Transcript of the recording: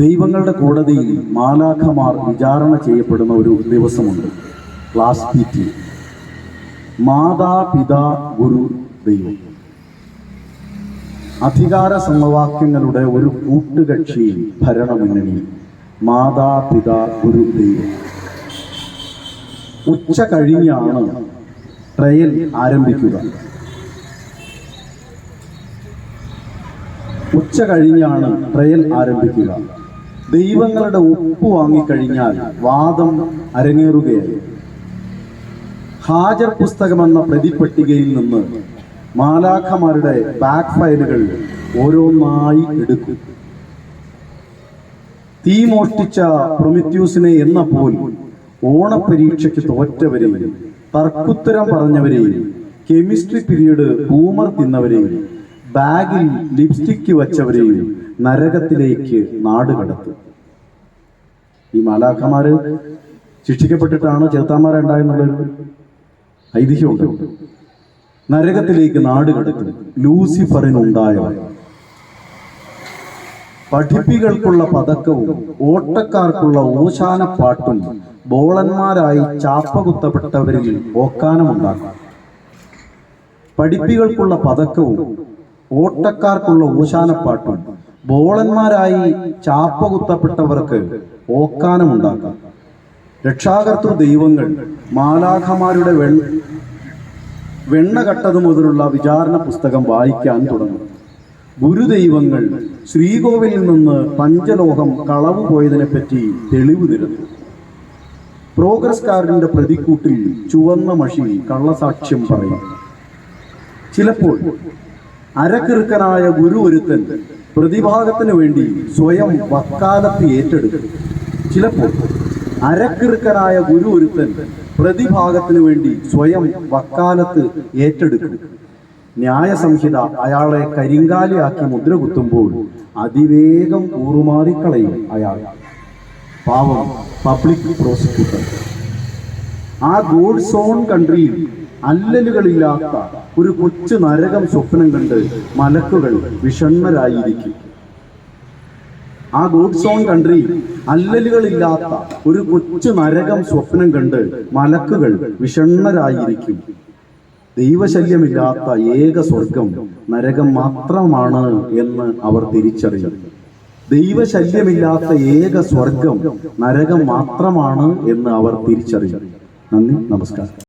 ദൈവങ്ങളുടെ കോടതിയിൽ മാലാഖമാർ വിചാരണ ചെയ്യപ്പെടുന്ന ഒരു ദിവസമുണ്ട്. Class P T. ഗുരു ദൈവം. അധികാര സമവാക്യങ്ങളുടെ ഒരു കൂട്ടുകക്ഷി ഭരണമുന്നണി മാതാപിതാ ഗുരു ദൈവം. ഉച്ച കഴിഞ്ഞാണ് ട്രയൽ ആരംഭിക്കുക. ഉച്ച കഴിഞ്ഞാണ് ട്രയൽ ആരംഭിക്കുക. ദൈവങ്ങളുടെ ഉപ്പ് വാങ്ങിക്കഴിഞ്ഞാൽ വാദം അരങ്ങേറുകയായി ഹാജർ പുസ്തകം എന്ന പ്രതിപട്ടികയിൽ നിന്ന് മാലാഖമാരുടെ ബാക്ക് ഫയലുകൾ ഓരോന്നായി എടുക്കും. തീ മോഷ്ടിച്ച പ്രൊമിത്യൂസിനെ എന്ന പോൽ ഓണപരീക്ഷയ്ക്ക് തോറ്റവരെയും തർക്കുത്തരം പറഞ്ഞവരെയും കെമിസ്ട്രി പീരീഡ് ബൂമർ തിന്നവരെയും ബാഗിൽ ലിപ്സ്റ്റിക് വച്ചവരെയും നരകത്തിലേക്ക് നാട് കടത്തും. ഈ മാലാഖമാര് ശിക്ഷിക്കപ്പെട്ടിട്ടാണ് ചെറുത്താന്മാരുണ്ടായെന്നുള്ളൊരു ഐതിഹ്യമുണ്ട്. നരകത്തിലേക്ക് നാട് കടത്തും ലൂസിഫറിനുണ്ടായവർ പഠിപ്പികൾക്കുള്ള പതക്കവും ഓട്ടക്കാർക്കുള്ള ഓശാനപ്പാട്ടും ബോളന്മാരായി ചാപ്പകുത്തപ്പെട്ടവരിൽ ഓക്കാനമുണ്ടാക്കും. പഠിപ്പികൾക്കുള്ള പതക്കവും ഓട്ടക്കാർക്കുള്ള ഓശാനപ്പാട്ടും ബോളന്മാരായി ചാപ്പകുത്തപ്പെട്ടവർക്ക് ഓക്കാനമുണ്ടാക്കാം. രക്ഷാകർത്തൃ ദൈവങ്ങൾ മാലാഖമാരുടെ വെൺ വെണ്ണ കട്ടതു മുതലുള്ള വിചാരണ പുസ്തകം വായിക്കാൻ തുടങ്ങും. ഗുരുദൈവങ്ങൾ ശ്രീകോവിലിൽ നിന്ന് പഞ്ചലോഹം കളവ് പോയതിനെപ്പറ്റി തെളിവ് നിരത്തും പ്രോഗ്രസ് കാർഡിന്റെ പ്രതിക്കൂട്ടിൽ ചുവന്ന മഷി കള്ളസാക്ഷ്യം പറയും ചിലപ്പോൾ അരക്കിറുക്കനായ ഗുരു ഒരുത്തൻ പ്രതിഭാഗത്തിന് വേണ്ടി സ്വയം വക്കാലത്ത് ഏറ്റെടുക്കും ചിലപ്പോൾ അരക്കിറുക്കനായ ഗുരു ഒരുത്തൻ പ്രതിഭാഗത്തിന് വേണ്ടി സ്വയം വക്കാലത്ത് ഏറ്റെടുക്കും ന്യായസംഹിത അയാളെ കരിങ്കാലിയാക്കി മുദ്ര കുത്തുമ്പോൾ അതിവേഗം കൂറുമാറിക്കളയും അയാൾ. പാവം പബ്ലിക് പ്രോസിക്യൂട്ടർ. ആ ഗോഡ് സോൺ കൺട്രിയിൽ അല്ലലുകളില്ലാത്ത ഒരു കൊച്ചു നരകം സ്വപ്നം കണ്ട് മലക്കുകൾ വിഷണ്ണരായിരിക്കും ആ ഗോഡ് സോൺ കൺട്രി അല്ലലുകളില്ലാത്ത ഒരു കൊച്ചു നരകം സ്വപ്നം കണ്ട് മലക്കുകൾ വിഷണ്ണരായിരിക്കും ദൈവശല്യമില്ലാത്ത ഏക സ്വർഗം നരകം മാത്രമാണ് എന്ന് അവർ തിരിച്ചറിയും. ദൈവശല്യമില്ലാത്ത ഏക സ്വർഗം നരകം മാത്രമാണ് എന്ന് അവർ തിരിച്ചറിയും. നന്ദി നമസ്കാരം.